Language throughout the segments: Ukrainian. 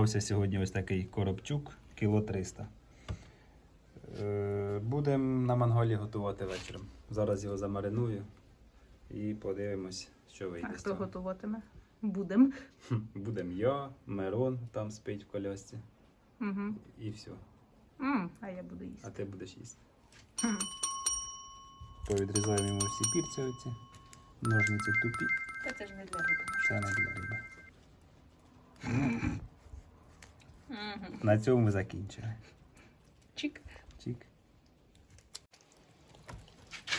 Попався сьогодні ось такий коробчук, кіло 300. Е, Будемо на мангалі готувати вечором. Зараз його замариную і подивимось, що вийде. з хто готуватиме? Будем. Хм, Будем я, Мирон там спить в колясці Угу. і все. М, а я буду їсти. А ти будеш їсти. Повідрізаємо йому всі пірці оці. Ножниці тупі. Та це ж не для риби. Це не для риби. Угу. На цьому ми закінчили. Чик. Чик.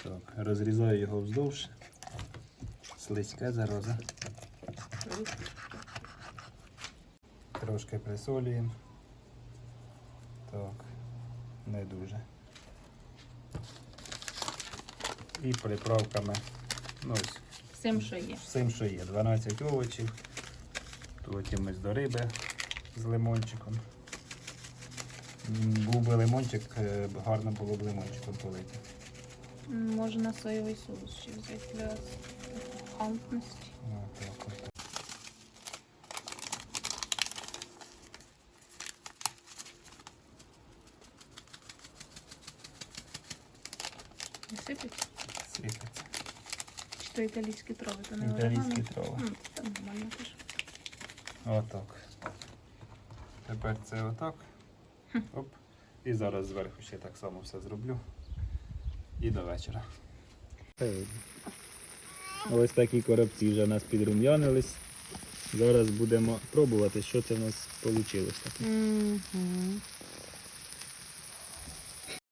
Так, розрізаю його вздовж. Слизьке зараза. Трошки присолюємо. Так, не дуже. І приправками. Ну ось, Всім, що є. всім, що є. 12 овочів. Потім ось до риби з лимончиком. Був би лимончик, е, гарно було б лимончиком полити. Можна соєвий соус ще взяти для от. Не сипить? Сипеться. Чи то італійські трави, то не Італійські трави. М, Це нормально теж. Отак. Тепер це отак. Оп. І зараз зверху ще так само все зроблю. І до вечора. Ось такі коробці вже у нас підрум'янились. Зараз будемо пробувати, що це в нас вийшло.